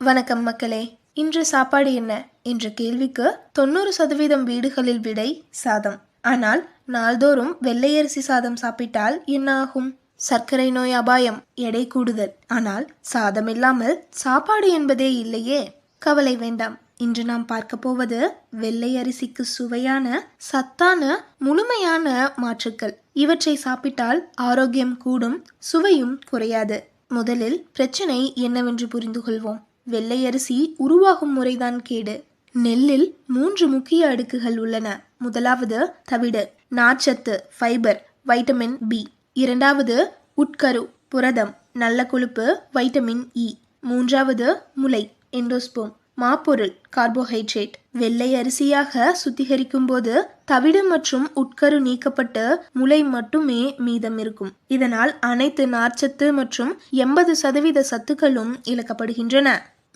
வணக்கம் மக்களே. இன்று சாப்பாடு என்ன? என்ற கேள்விக்கு தொண்ணூறு சதவீதம் வீடுகளில் விடை சாதம். ஆனால் நாள்தோறும் வெள்ளையரிசி சாதம் சாப்பிட்டால் என்ன ஆகும் சர்க்கரை நோய் அபாயம் எடை கூடுதல். ஆனால் சாதம் இல்லாமல் சாப்பாடு என்பதே இல்லையே. கவலை வேண்டாம். இன்று நாம் பார்க்க போவது வெள்ளை அரிசிக்கு சுவையான சத்தான முழுமையான மாற்றுக்கள். இவற்றை சாப்பிட்டால் ஆரோக்கியம் கூடும் சுவையும் குறையாது. முதலில் பிரச்சனை என்னவென்று புரிந்து கொள்வோம் வெள்ளையரிசி உருவாகும் முறைதான் கேடு. நெல்லில் மூன்று முக்கிய அடுக்குகள் உள்ளன. முதலாவது தவிடு நார்ச்சத்து ஃபைபர் வைட்டமின் பி இரண்டாவது உட்கரு புரதம் நல்ல கொழுப்பு வைட்டமின் இ மூன்றாவது முளை எண்டோஸ்போம் மாப்பொருள் கார்போஹைட்ரேட். வெள்ளை அரிசியாக சுத்திகரிக்கும் போது தவிடு மற்றும் உட்கரு நீக்கப்பட்டு முளை மட்டுமே மீதம் இருக்கும். இதனால் அனைத்து நார்ச்சத்து மற்றும் எண்பது சதவீத சத்துக்களும் இழக்கப்படுகின்றன.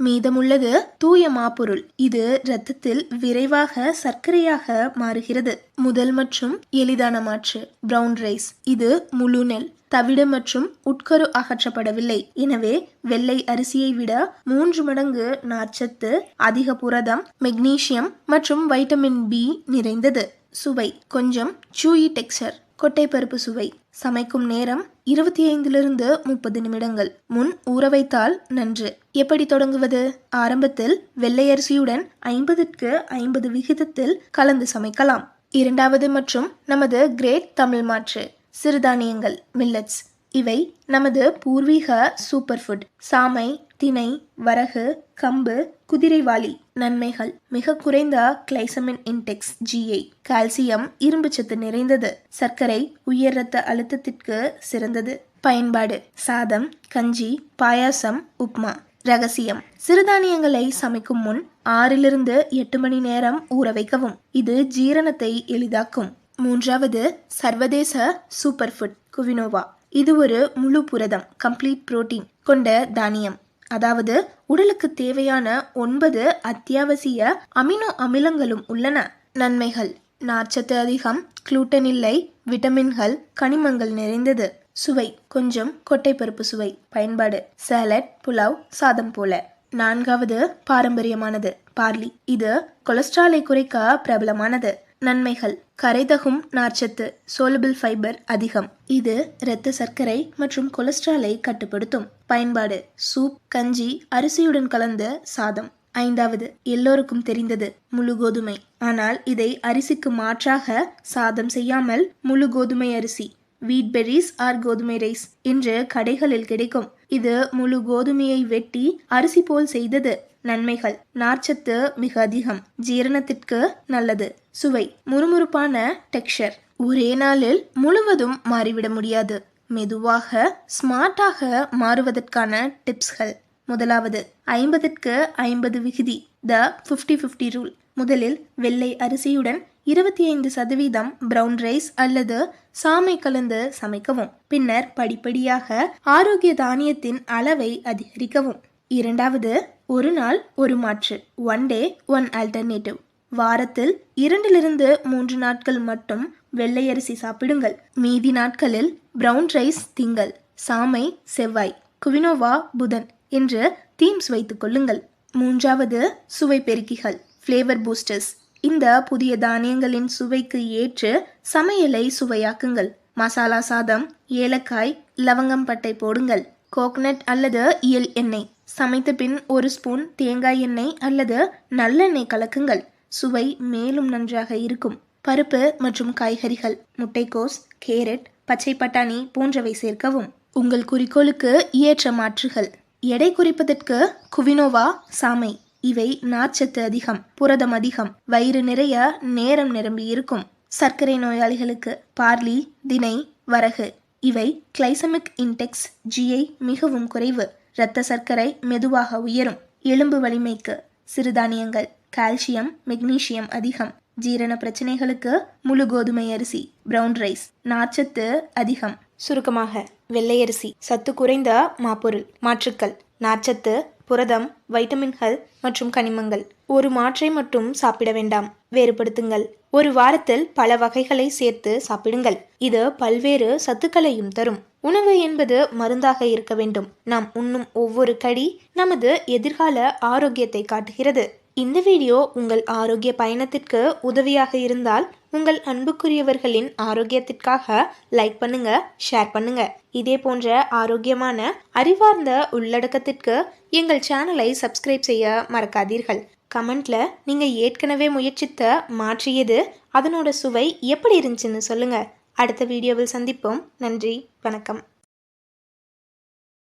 மீதமுள்ளது தூய மாப்பொருள் இது இரத்தத்தில் விரைவாக சர்க்கரையாக மாறுகிறது. முதல் மற்றும் எளிதான மாற்று. பிரவுன் ரைஸ் இது முழு நெல். தவிடு மற்றும் உட்கரு அகற்றப்படவில்லை. எனவே வெள்ளை அரிசியை விட மூன்று மடங்கு நார்ச்சத்து அதிக புரதம் மெக்னீசியம் மற்றும் வைட்டமின் பி நிறைந்தது. சுவை. கொஞ்சம் சூயி டெக்ஸ்சர் கொட்டைப்பருப்பு சுவை. சமைக்கும் நேரம் இருபத்தி ஐந்திலிருந்து முப்பது நிமிடங்கள். முன் ஊற வைத்தால் நன்று. எப்படி தொடங்குவது? ஆரம்பத்தில் வெள்ளை அரிசியுடன் ஐம்பதுக்கு ஐம்பது விகிதத்தில் கலந்து சமைக்கலாம். இரண்டாவது மற்றும் நமது கிரேட் தமிழ் மாற்று. சிறுதானியங்கள் மில்லட்ஸ். இவை நமது பூர்வீக சூப்பர் ஃபுட். சாமை திணை வரகு கம்பு குதிரைவாளி நன்மைகள். மிக குறைந்த கிளைசமின் இன்டெக்ஸ் ஜிஐ கால்சியம் இரும்புச்சத்து நிறைந்தது. சர்க்கரை உயர் ரத்த அழுத்தத்திற்கு சிறந்தது. பயன்பாடு சாதம் கஞ்சி பாயாசம் உப்மா. ரகசியம் சிறுதானியங்களை சமைக்கும் முன் ஆறிலிருந்து எட்டு மணி நேரம் ஊற வைக்கவும். இது ஜீரணத்தை எளிதாக்கும். மூன்றாவது சர்வதேச சூப்பர் ஃபுட் குவினோவா. இது ஒரு முழு புரதம் கம்ப்ளீட் புரோட்டீன் கொண்ட தானியம். அதாவது உடலுக்கு தேவையான ஒன்பது அத்தியாவசிய அமினோ அமிலங்களும் உள்ளன. நன்மைகள். நார்ச்சத்து அதிகம் குளூட்டன் இல்லை விட்டமின்கள் கனிமங்கள் நிறைந்தது. சுவை. கொஞ்சம் கொட்டைப்பருப்பு சுவை. பயன்பாடு. சாலட் புலாவ் சாதம் போல. நான்காவது பாரம்பரியமானது. பார்லி. இது கொலஸ்ட்ராலை குறைக்க பிரபலமானது. நன்மைகள். கரைதகும் நார்ச்சத்து சோலபிள் ஃபைபர் அதிகம். இது இரத்த சர்க்கரை மற்றும் கொலஸ்ட்ராலை கட்டுப்படுத்தும். பயன்பாடு சூப் கஞ்சி அரிசியுடன் கலந்த சாதம். ஐந்தாவது எல்லோருக்கும் தெரிந்தது முழு கோதுமை. ஆனால் இதை அரிசிக்கு மாற்றாக சாதம் செய்யாமல் முழு கோதுமை அரிசி வீட் பெரிஸ் ஆர் கோதுமை ரைஸ் என்று கடைகளில் கிடைக்கும். இது முழு கோதுமையை வெட்டி அரிசி போல் செய்தது. நன்மைகள். நார்ச்சத்து மிக அதிகம். ஜீரணத்திற்கு நல்லது. சுவை. முறுமுறுப்பான டெக்ஸ்சர். ஒரே நாளில் முழுவதும் மாறிவிட முடியாது. மெதுவாக ஸ்மார்ட்டாக மாறுவதற்கான டிப்ஸ்கள். முதலாவது ஐம்பதுக்கு ஐம்பது விகுதி. The fifty fifty rule. முதலில் வெள்ளை அரிசியுடன் இருபத்தி ஐந்து சதவீதம் பிரவுன் ரைஸ் அல்லது சாமை கலந்து சமைக்கவும். பின்னர் படிப்படியாக ஆரோக்கிய தானியத்தின் அளவை அதிகரிக்கவும். இரண்டாவது ஒரு நாள் ஒரு மாற்று. ஒன் டே ஒன் ஆல்டர்னேட்டிவ் வாரத்தில் இரண்டிலிருந்து மூன்று நாட்கள் மட்டும் வெள்ளை அரிசி சாப்பிடுங்கள். மீதி நாட்களில் பிரவுன் ரைஸ் திங்கள். சாமை செவ்வாய் குவினோவா புதன் என்று தீம்ஸ் வைத்துக் கொள்ளுங்கள். மூன்றாவது சுவை பெருக்கிகள் ஃப்ளேவர் பூஸ்டர்ஸ் இந்த புதிய தானியங்களின் சுவைக்கு ஏற்று சமையலை சுவையாக்குங்கள். மசாலா சாதம் ஏலக்காய் லவங்கம் பட்டை போடுங்கள். கோகனட் அல்லது இயல் எண்ணெய். சமைத்த பின் ஒரு ஸ்பூன் தேங்காய் எண்ணெய் அல்லது நல்லெண்ணெய் கலக்குங்கள். சுவை மேலும் நன்றாக இருக்கும். பருப்பு மற்றும் காய்கறிகள் முட்டைக்கோஸ் கேரட் பச்சை பட்டாணி போன்றவை சேர்க்கவும். உங்கள் குறிக்கோளுக்கு ஏற்ற மாற்றுகள். எடை குறிப்பதற்கு குவினோவா சாமை. இவை நார்ச்சத்து அதிகம் புரதம் அதிகம் வயிறு நிறைய நேரம் நிரம்பி இருக்கும். சர்க்கரை நோயாளிகளுக்கு பார்லி தினை வரகு இவை கிளைசமிக் இன்டெக்ஸ் ஜிஐ மிகவும் குறைவு. இரத்த சர்க்கரை மெதுவாக உயரும். எலும்பு வலிமைக்கு சிறுதானியங்கள் கால்சியம் மெக்னீசியம் அதிகம். ஜீரண பிரச்சனைகளுக்கு முழு கோதுமை அரிசி பிரவுன் ரைஸ் நார்ச்சத்து அதிகம். சுருக்கமாக வெள்ளை அரிசி சத்து குறைந்த மாப்பொருள் மாற்றுக்கள் நார்ச்சத்து புரதம் வைட்டமின்கள் மற்றும் கனிமங்கள். ஒரு மாற்றை மட்டும் சாப்பிட வேண்டாம். வேறுபடுத்துங்கள். ஒரு வாரத்தில் பல வகைகளை சேர்த்து சாப்பிடுங்கள். இது பல்வேறு சத்துக்களையும் தரும். உணவு என்பது மருந்தாக இருக்க வேண்டும். நாம் உண்ணும் ஒவ்வொரு கடி நமது எதிர்கால ஆரோக்கியத்தை காட்டுகிறது. இந்த வீடியோ உங்கள் ஆரோக்கிய பயணத்திற்கு உதவியாக இருந்தால் உங்கள் அன்புக்குரியவர்களின் ஆரோக்கியத்திற்காக லைக் பண்ணுங்க ஷேர் பண்ணுங்க. இதே போன்ற ஆரோக்கியமான அறிவார்ந்த உள்ளடக்கத்திற்கு எங்கள் சேனலை சப்ஸ்கிரைப் செய்ய மறக்காதீர்கள். கமெண்ட்ல நீங்க ஏற்கனவே முயற்சித்த மாற்றியது அதனோட சுவை எப்படி இருந்துச்சுன்னு சொல்லுங்க. அடுத்த வீடியோவில் சந்திப்போம். நன்றி வணக்கம்.